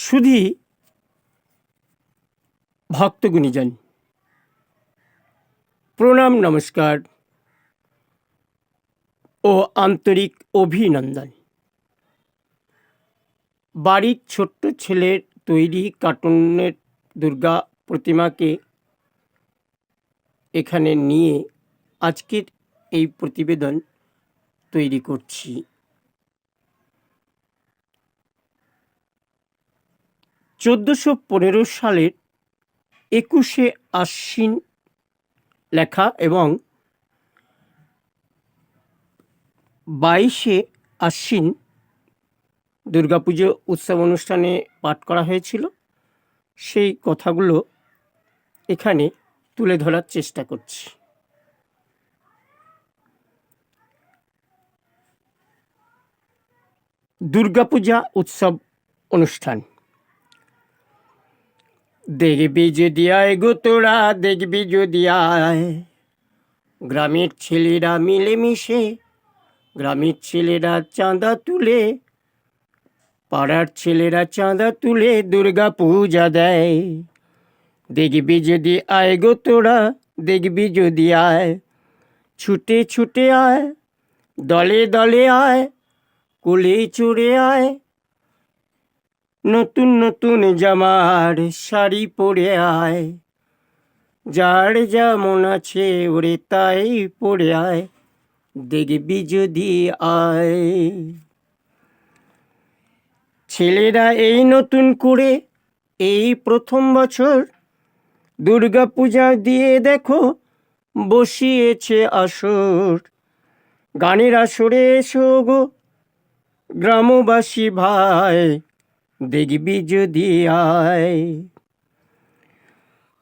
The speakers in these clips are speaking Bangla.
শুধু ভক্তগুণীজন প্রণাম, নমস্কার ও আন্তরিক অভিনন্দন। বাড়ির ছোট্ট ছেলের তৈরি কার্টুনের দুর্গা প্রতিমাকে এখানে নিয়ে আজকের এই প্রতিবেদন তৈরি করছি। চোদ্দোশো পনেরো সালের একুশে আশ্বিন লেখা এবং বাইশে আশ্বিন দুর্গাপুজো উৎসব অনুষ্ঠানে পাঠ করা হয়েছিল। সেই কথাগুলো এখানে তুলে ধরার চেষ্টা করছি। দুর্গাপূজা উৎসব অনুষ্ঠান। দেখবি যদি আয় গো তোরা, দেখবি যদি আয়। গ্রামের ছেলেরা মিলেমিশে, গ্রামের ছেলেরা চাঁদা তুলে, পাড়ার ছেলেরা চাঁদা তুলে দুর্গা পূজা দেয়। দেখবি যদি আয় গো তোরা, দেখবি যদি আয়। ছুটে ছুটে আয়, দলে দলে আয়, কোলে চড়ে আয় নতুন নতুন জামার শাড়ি পরে আয়। যার যেমন আছে ওরে তাই পরে আয়। দেখবি যদি আয়। ছেলেরা এই নতুন করে এই প্রথম বছর দুর্গা পূজা দিয়ে দেখো বসিয়েছে আসর। গানের আসরে এসো গো, গ্রামবাসী ভাই। দেখবি যদি আয়।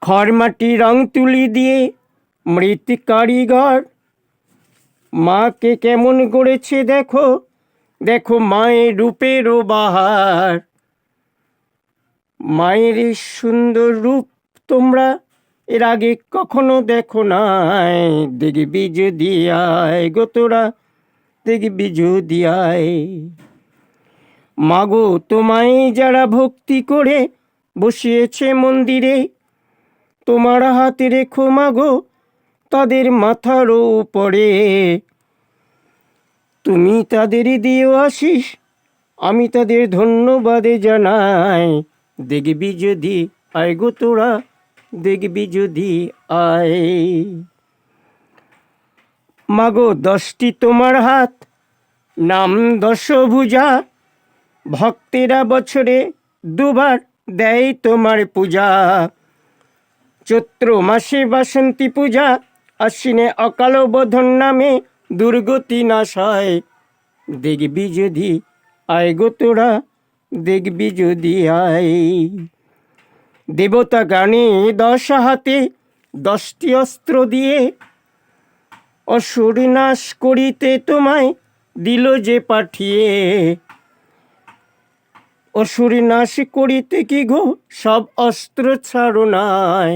খড়মাটি রং তুলি দিয়ে মৃত কারিগর। মাকে কেমন গড়েছে দেখো দেখো মায়ের রূপেরও বাহার মায়ের সুন্দর রূপ তোমরা এর আগে কখনো দেখো নাই। দেখবি যদি আয় গো তোরা, দেখবি যদি আয়। মাগো, তোমায় যারা ভক্তি করে বসিয়েছে মন্দিরে, তোমার হাতে রেখো মাগো, তাদের মাথার উপরে। তুমি তাদেরই দিও আসিস, আমি তাদের ধন্যবাদে জানাই। দেখবি যদি আয় গো তোরা, দেখবি যদি আয়। মাগো, দশটি তোমার হাত, নাম দশভুজা ভক্তেরা বছরে দুবার দেয় তোমার পূজা। চৈত্র মাসে বাসন্তী পূজা, আশ্বিনে অকাল বোধন নামে দুর্গতি নাশ হয়। দেখবি যদি আয় গো তোরা, দেখবি যদি আয়। দেবতা গানে দশ হাতে দশটি অস্ত্র দিয়ে অসুর নাশ করিতে তোমায় দিল যে পাঠিয়ে। অসুর নাশ করিতে কি গো? সব অস্ত্র ছাড়ো নাই।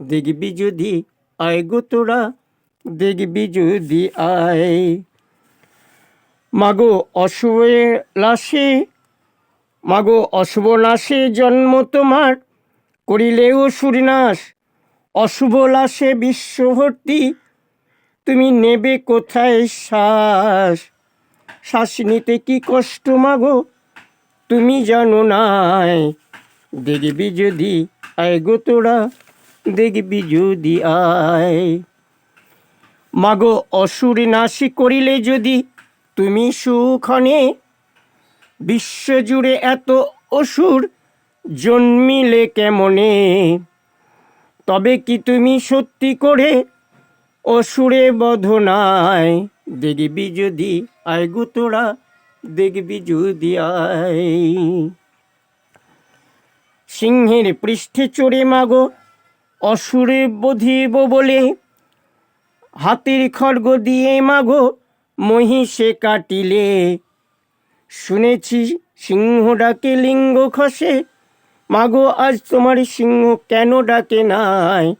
দেখবি যদি আয় গো তোরা, দেখবি যদি আয়। মাগো অশুভের লাশে, মাগো অশুভ নাশে জন্ম তোমার। করিলেও অসুর নাশ অশুভ লাশে বিশ্বভর্তি। তুমি নেবে কোথায় শ্বাস? শ্বাস নিতে কি কষ্ট মাগো? তুমি জানো নাই। দেখবি যদি আয় গো তোরা, দেখবি যদি আয়। মাগো, অসুর নাশি করিলে যদি তুমি সুখনে, বিশ্বজুড়ে এত অসুর জন্মিলে কেমনে? তবে কি তুমি সত্যি করে অসুরে বধনায় দেখবি যদি আয় গো তোরা দেখবি যদি আয় সিংহের পৃষ্ঠে চড়ে মাগো, অসুরে বধিব বলে। হাতের খড়গ দিয়ে মাগো, মহিষে কাটিলে। শুনেছি সিংহ ডাকে লিঙ্গ খসে। মাগো, আজ তোমার সিংহ কেন ডাকে নাই?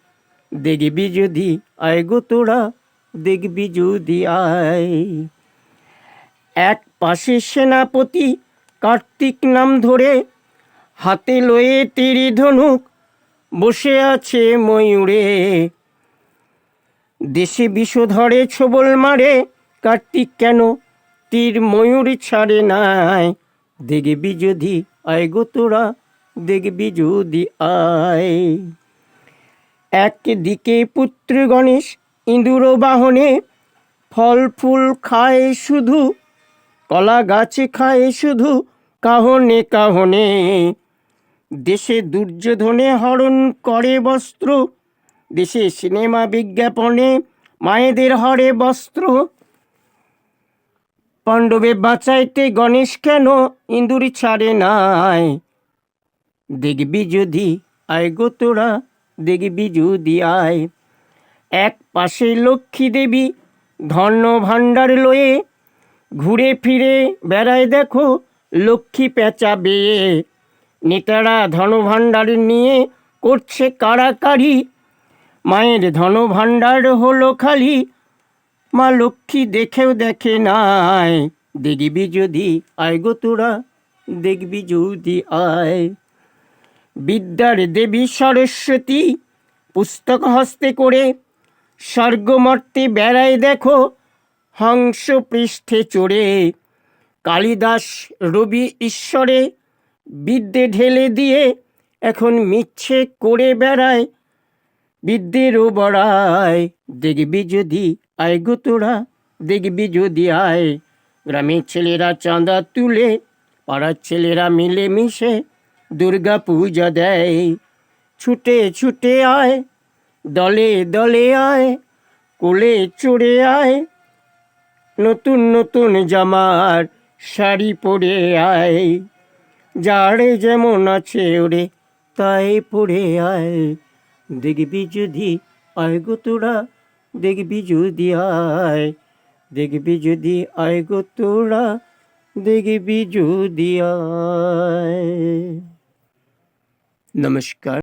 দেখবি যদি আয় গো তোরা দেখবি যদি আয় এক পাশে সেনাপতি কার্তিক নাম ধরে হাতে লয়ে তীর ধনুক বসে আছে ময়ূরে। দেশে বিষ ধরে, ছবল মারে, কার্তিক কেন তীর ময়ূর ছাড়ে নাই? দেখবি যদি আয় গো তোরা, দেখবি যদি আয়। একদিকে পুত্র গণেশ ইঁদুর বাহনে ফল ফুল খায় শুধু কলা গাছে খায় শুধু কাহনে কাহনে। দেশে দুর্যোধনে হরণ করে বস্ত্র, দেশে সিনেমা বিজ্ঞাপনে মায়েদের হরে বস্ত্র। পাণ্ডবে বাঁচাইতে গণেশ কেন ইঁদুর ছাড়ে নাই? দেখবি যদি আয় গো তোরা, দেখবি যদি আয়। এক পাশে লক্ষ্মী দেবী ধন্য ভাণ্ডার লয়ে ঘুরে ফিরে বেড়ায় দেখো লক্ষ্মী পেঁচা বেয়ে। নেতারা ধনভাণ্ডার নিয়ে করছে কাড়াকাড়ি মায়ের ধনভাণ্ডার হলো খালি, মা লক্ষ্মী দেখেও দেখে নাই। দেখবি যদি আয় গো তোরা, দেখবি যদি আয়। বিদ্যার দেবী সরস্বতী পুস্তক হস্তে করে স্বর্গমর্তে বেড়ায় দেখো হংস পৃষ্ঠে চড়ে, কালিদাস রবি ঈশ্বরে বিদ্যে ঢেলে দিয়ে এখন মিচ্ছে করে বেড়ায়। বিদ্যেরও বড়ায় দেখবি যদি আয় গো তোরা, দেখবি যদি আয়। গ্রামের ছেলেরা চাঁদা তুলে, পাড়ার ছেলেরা মিলে মিশে দুর্গা পূজা দেয়। ছুটে ছুটে আয়, দলে দলে আয়, কোলে চড়ে আয় নতুন নতুন জামার শাড়ি পরে আয়। যারে যেমন আছে ওরে, তাই পরে আয়। দেখবি যদি আয় গো তোরা, দেখবি যদি আয়। দেখবি যদি আয় গো তোরা, দেখবি যদি আয়। নমস্কার।